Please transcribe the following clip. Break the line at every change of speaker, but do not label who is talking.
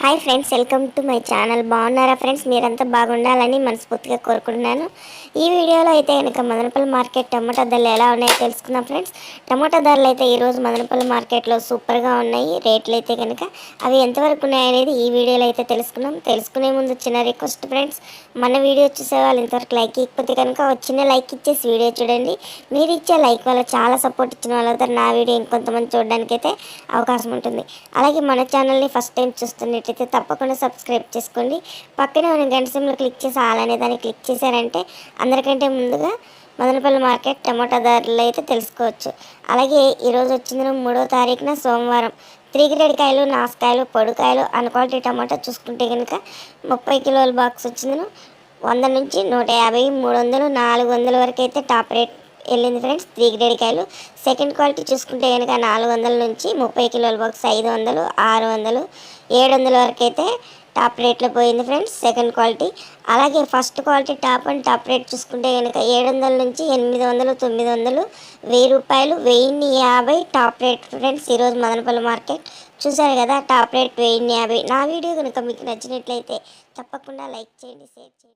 Hi friends welcome to my channel బాగున్నారా friends మీరంతా బాగుండాలని మనస్ఫూర్తిగా కోరుకుంటున్నాను. ఈ వీడియోలో అయితే కనుక మదనపల్లి మార్కెట్ టమాటా ధరలు ఎలా ఉన్నాయో తెలుసుకుందాం ఫ్రెండ్స్ టమాటా ధరలు అయితే ఈరోజు మదనపల్లి మార్కెట్లో సూపర్గా ఉన్నాయి. రేట్లు అయితే కనుక అవి ఎంతవరకు ఉన్నాయనేది ఈ వీడియోలో అయితే తెలుసుకున్నాం తెలుసుకునే ముందు చిన్న రిక్వెస్ట్ ఫ్రెండ్స్ మన వీడియో చూసే వాళ్ళు ఇంతవరకు లైక్ ఇకపోతే కనుక ఒక చిన్న లైక్ ఇచ్చేసి వీడియో చూడండి. మీరు ఇచ్చే లైక్ వల్ల చాలా సపోర్ట్ ఇచ్చిన వాళ్ళతో నా వీడియో ఇంకొంతమంది చూడడానికి అయితే అవకాశం ఉంటుంది. అలాగే మన ఛానల్ని ఫస్ట్ టైం చూస్తున్నట్టయితే తప్పకుండా సబ్స్క్రైబ్ చేసుకోండి. పక్కనే ఉన్న గంట సిమ్లో క్లిక్ చేసి ఆల్ అనే దాన్ని క్లిక్ చేశారంటే అందరికంటే ముందుగా మదనపల్లి మార్కెట్ టమాటా ధరలు అయితే తెలుసుకోవచ్చు. అలాగే ఈరోజు వచ్చింది మూడో తారీఖున సోమవారం. త్రీ గ్రేడ్ కాయలు నాసుకాయలు పొడికాయలు అన్ క్వాలిటీ టమాటా చూసుకుంటే కనుక ముప్పై కిలోల బాక్స్ వచ్చింది వంద నుంచి నూట యాభై మూడు వందలు నాలుగు వందల వరకు అయితే టాప్ రేట్ వెళ్ళింది ఫ్రెండ్స్ త్రీ గ్రేడ్ కాయలు సెకండ్ క్వాలిటీ చూసుకుంటే కనుక నాలుగు వందల నుంచి ముప్పై కిలోల బాక్స్ ఐదు వందలు ఆరు వందలు ఏడు వందల వరకు అయితే టాప్ రేట్లో పోయింది ఫ్రెండ్స్ సెకండ్ క్వాలిటీ. అలాగే first quality top and top rate చూసుకుంటే కనుక ఏడు వందల నుంచి ఎనిమిది వందలు తొమ్మిది వందలు వెయ్యి రూపాయలు వెయ్యిన్ని యాభై టాప్ రేట్ ఫ్రెండ్స్ ఈరోజు మదనపల్లి మార్కెట్. చూసారు కదా టాప్ రేట్ వెయ్యిన్ని యాభై. నా వీడియో కనుక మీకు నచ్చినట్లయితే తప్పకుండా లైక్ చేయండి షేర్ చేయండి.